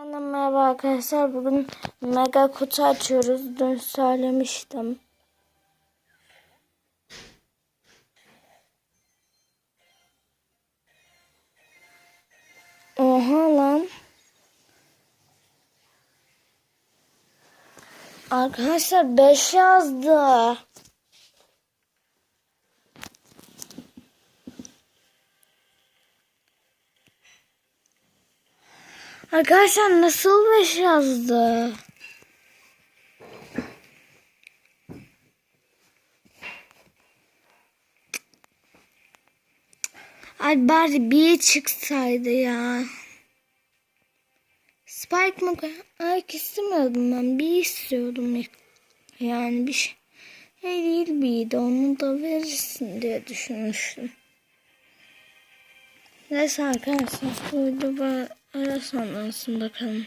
Yeniden merhaba arkadaşlar. Bugün mega kutu açıyoruz. Dün söylemiştim. Oha lan. Arkadaşlar 5 yazdı. Arkadaşlar nasıl 5 yazdı? Ay bari bir çıksaydı ya. Spike mı? Ay istemiyordum ben. Bir istiyordum. ya. Yani bir şey değil birdi. Onu da verirsin diye düşünmüştüm. Neyse arkadaşlar. Bu video ara sonrasında bakalım.